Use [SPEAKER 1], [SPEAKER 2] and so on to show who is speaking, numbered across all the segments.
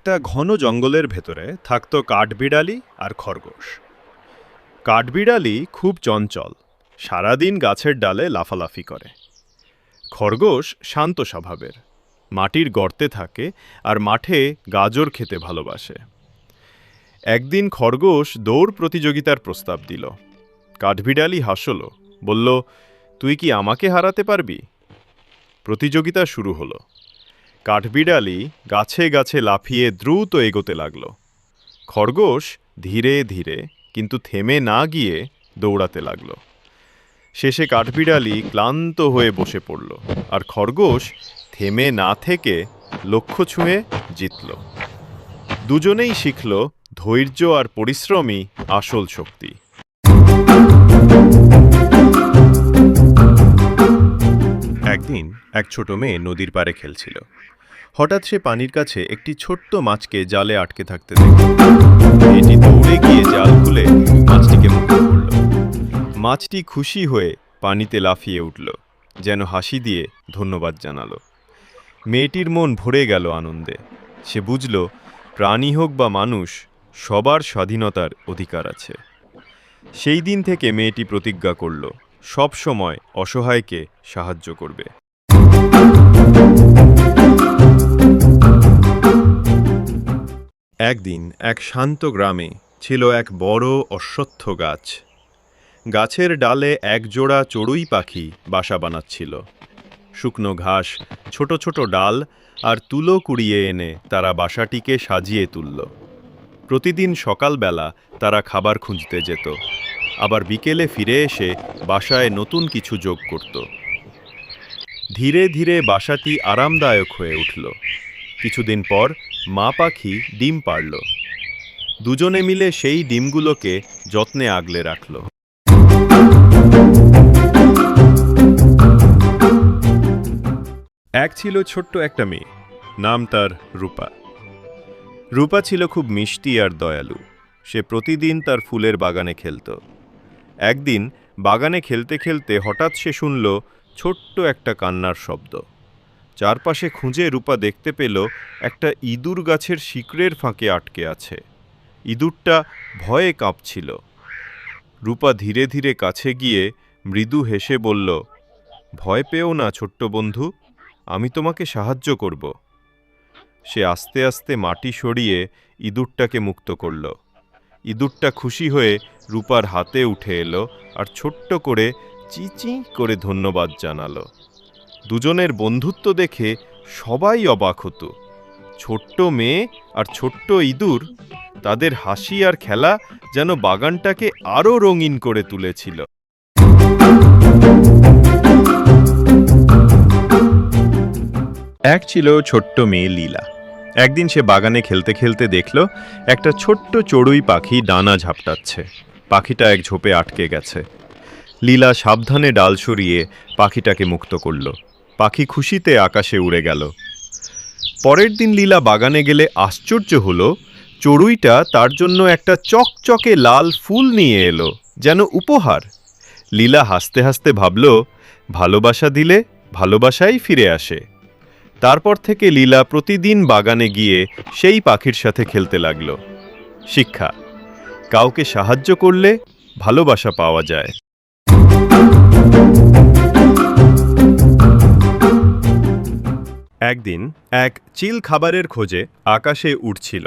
[SPEAKER 1] একটা ঘন জঙ্গলের ভেতরে থাকত কাঠবিড়ালি আর খরগোশ। কাঠবিড়ালি খুব চঞ্চল, সারাদিন গাছের ডালে লাফালাফি করে। খরগোশ শান্ত স্বভাবের, মাটির গর্তে থাকে আর মাঠে গাজর খেতে ভালোবাসে। একদিন খরগোশ দৌড় প্রতিযোগিতার প্রস্তাব দিল। কাঠবিড়ালি হাসল, বলল, তুই কি আমাকে হারাতে পারবি? প্রতিযোগিতা শুরু হলো। কাঠবিড়ালি গাছে গাছে লাফিয়ে দ্রুত এগোতে লাগল। খরগোশ ধীরে ধীরে, কিন্তু থেমে না গিয়ে দৌড়াতে লাগল। শেষে কাঠবিড়ালি ক্লান্ত হয়ে বসে পড়ল আর খরগোশ থেমে না থেকে লক্ষ্য ছুঁয়ে জিতল। দুজনেই শিখল ধৈর্য আর পরিশ্রমই আসল শক্তি। একদিন এক ছোট মেয়ে নদীর পাড়ে খেলছিল। হঠাৎ সে পানির কাছে একটি ছোট্ট মাছকে জালে আটকে থাকতে দেখল। মেয়েটি দৌড়ে গিয়ে জাল খুলে মাছটিকে মুক্ত করল মাছটি খুশি হয়ে পানিতে লাফিয়ে উঠল, যেন হাসি দিয়ে ধন্যবাদ জানালো। মেয়েটির মন ভরে গেল আনন্দে। সে বুঝল, প্রাণী হোক বা মানুষ, সবার স্বাধীনতার অধিকার আছে। সেই দিন থেকে মেয়েটি প্রতিজ্ঞা করল সব সময় অসহায়কে সাহায্য করবে। একদিন এক শান্ত গ্রামে ছিল এক বড় অশ্বত্থ গাছ। গাছের ডালে এক জোড়া চড়ুই পাখি বাসা বানাচ্ছিল। শুকনো ঘাস, ছোট ছোট ডাল আর তুলো কুড়িয়ে এনে তারা বাসাটিকে সাজিয়ে তুলল। প্রতিদিন সকালবেলা তারা খাবার খুঁজতে যেত। আবার বিকেলে ফিরে এসে বাসায় নতুন কিছু যোগ করত। ধীরে ধীরে বাসাটি আরামদায়ক হয়ে উঠল। কিছুদিন পর মা পাখি ডিম পাড়ল। দুজনে মিলে সেই ডিমগুলোকে যত্নে আগলে রাখল। এক ছিল ছোট্ট একটা মেয়ে, নাম তার রূপা। রূপা ছিল খুব মিষ্টি আর দয়ালু। সে প্রতিদিন তার ফুলের বাগানে খেলত। একদিন বাগানে খেলতে খেলতে হঠাৎ সে শুনল ছোট্ট একটা কান্নার শব্দ। চারপাশে খুঁজে রূপা দেখতে পেল একটা ইঁদুর গাছের শিকড়ের ফাঁকে আটকে আছে। ইঁদুরটা ভয়ে কাঁপছিল। রূপা ধীরে ধীরে কাছে গিয়ে মৃদু হেসে বলল, ভয় পেও না ছোট্ট বন্ধু, আমি তোমাকে সাহায্য করব। সে আস্তে আস্তে মাটি সরিয়ে ইঁদুরটাকে মুক্ত করল। ইঁদুরটা খুশি হয়ে রূপার হাতে উঠে এলো আর ছোট্ট করে চিচি করে ধন্যবাদ জানালো। দুজনের বন্ধুত্ব দেখে সবাই অবাক হতো। ছোট্ট মেয়ে আর ছোট্ট ইঁদুর, তাদের হাসি আর খেলা যেন বাগানটাকে আরও রঙিন করে তুলেছিল। এক ছিল ছোট্ট মেয়ে লীলা। একদিন সে বাগানে খেলতে খেলতে দেখল, একটা ছোট্ট চড়ুই পাখি ডানা ঝাপটাচ্ছে। পাখিটা এক ঝোপে আটকে গেছে। লীলা সাবধানে ডাল সরিয়ে পাখিটাকে মুক্ত করল। পাখি খুশিতে আকাশে উড়ে গেল। পরের দিন লীলা বাগানে গেলে আশ্চর্য হলো, চড়ুইটা তার জন্য একটা চকচকে লাল ফুল নিয়ে এলো, যেন উপহার। লীলা হাসতে হাসতে ভাবল, ভালোবাসা দিলে ভালোবাসাই ফিরে আসে। তারপর থেকে লীলা প্রতিদিন বাগানে গিয়ে সেই পাখির সাথে খেলতে লাগল। শিক্ষা, কাউকে সাহায্য করলে ভালোবাসা পাওয়া যায়। একদিন এক চিল খাবারের খোঁজে আকাশে উঠছিল।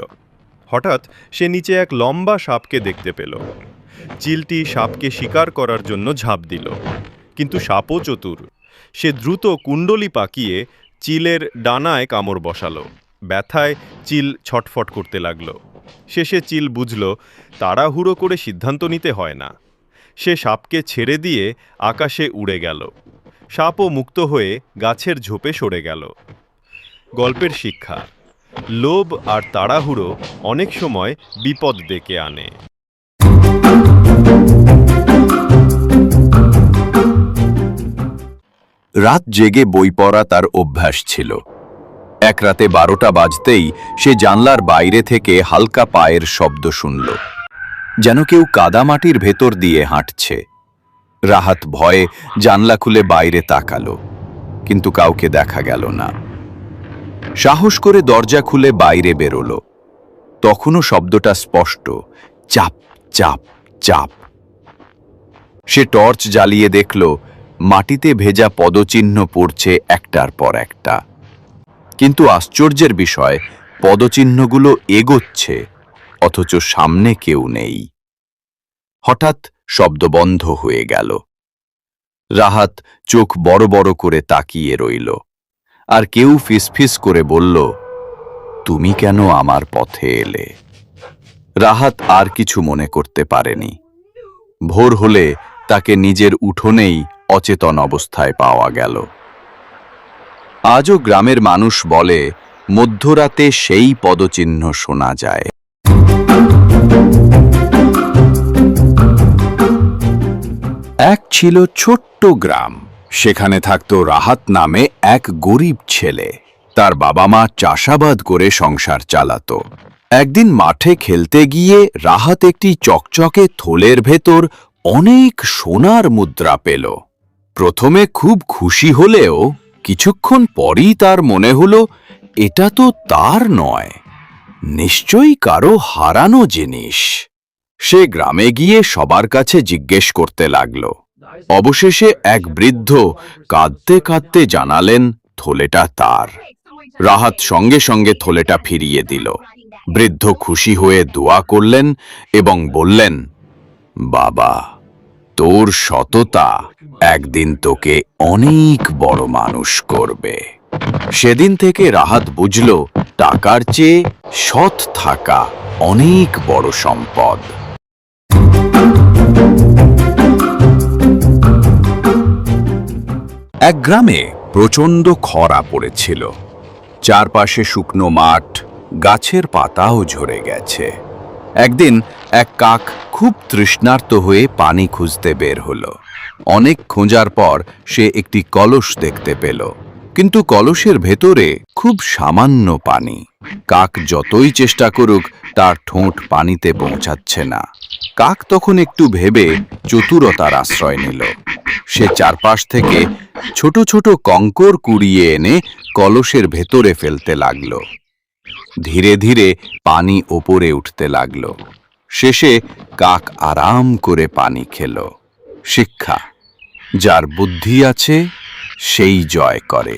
[SPEAKER 1] হঠাৎ সে নিচে এক লম্বা সাপকে দেখতে পেল। চিলটি সাপকে শিকার করার জন্য ঝাঁপ দিল। কিন্তু সাপও চতুর। সে দ্রুত কুণ্ডলি পাকিয়ে চিলের ডানায় কামড় বসালো। ব্যথায় চিল ছটফট করতে লাগল। শেষে চিল বুঝল, তাড়াহুড়ো করে সিদ্ধান্ত নিতে হয় না। সে সাপকে ছেড়ে দিয়ে আকাশে উড়ে গেল। সাপও মুক্ত হয়ে গাছের ঝোপে সরে গেল। গল্পের শিক্ষা, লোভ আর তাড়াহুড়ো অনেক সময় বিপদ ডেকে আনে।
[SPEAKER 2] রাত জেগে বই পড়া তার অভ্যাস ছিল। এক রাতে বারোটা বাজতেই সে জানলার বাইরে থেকে হালকা পায়ের শব্দ শুনল। যেন কেউ কাদামাটির ভেতর দিয়ে হাঁটছে। রাহাত ভয়ে জানলা খুলে বাইরে তাকালো, কিন্তু কাউকে দেখা গেল না। সাহস করে দরজা খুলে বাইরে বেরোলো। তখনও শব্দটা স্পষ্ট, চাপ চাপ চাপ। সে টর্চ জ্বালিয়ে দেখল মাটিতে ভেজা পদচিহ্ন পড়ছে একটার পর একটা। কিন্তু আশ্চর্যের বিষয়, পদচিহ্নগুলো এগোচ্ছে, অথচ সামনে কেউ নেই। হঠাৎ শব্দ বন্ধ হয়ে গেল। রাহাত চোখ বড় বড় করে তাকিয়ে রইল, আর কেউ ফিসফিস করে বলল, তুমি কেন আমার পথে এলে? রাহাত আর কিছু মনে করতে পারেনি। ভোর হলে তাকে নিজের উঠোনেই অচেতন অবস্থায় পাওয়া গেল। আজও গ্রামের মানুষ বলে, মধ্যরাতে সেই পদচিহ্ন শোনা যায়। এক ছিল ছোট্ট গ্রাম, সেখানে থাকত রাহাত নামে এক গরিব ছেলে। তার বাবা মা চাষাবাদ করে সংসার চালাতো। একদিন মাঠে খেলতে গিয়ে রাহাত একটি চকচকে থলের ভেতর অনেক সোনার মুদ্রা পেল। প্রথমে খুব খুশি হলেও কিছুক্ষণ পরই তার মনে হলো, এটা তো তার নয়। নিশ্চয়ই কারও হারানো জিনিস। সে গ্রামে গিয়ে সবার কাছে জিজ্ঞেস করতে লাগল। অবশেষে এক বৃদ্ধ কাঁদতে কাঁদতে জানালেন, থলেটা তার। রাহাত সঙ্গে সঙ্গে থলেটা ফিরিয়ে দিল। বৃদ্ধ খুশি হয়ে দোয়া করলেন এবং বললেন, বাবা তোর সততা একদিন তোকে অনেক বড় মানুষ করবে। সেদিন থেকে রাহাত বুঝল, টাকার চেয়ে সৎ থাকা অনেক বড় সম্পদ। এক গ্রামে প্রচণ্ড খরা পড়েছিল। চারপাশে শুকনো মাঠ, গাছের পাতাও ঝরে গেছে। একদিন এক কাক খুব তৃষ্ণার্ত হয়ে পানি খুঁজতে বের হলো। অনেক খোঁজার পর সে একটি কলস দেখতে পেল। কিন্তু কলসের ভেতরে খুব সামান্য পানি। কাক যতই চেষ্টা করুক, তার ঠোঁট পানিতে পৌঁছাচ্ছে না। কাক তখন একটু ভেবে চতুরতার আশ্রয় নিল। সে চারপাশ থেকে ছোট ছোট কঙ্কর কুড়িয়ে এনে কলসের ভেতরে ফেলতে লাগল। ধীরে ধীরে পানি ওপরে উঠতে লাগল। শেষে কাক আরাম করে পানি খেল। শিক্ষা যার বুদ্ধি আছে সেই জয় করে।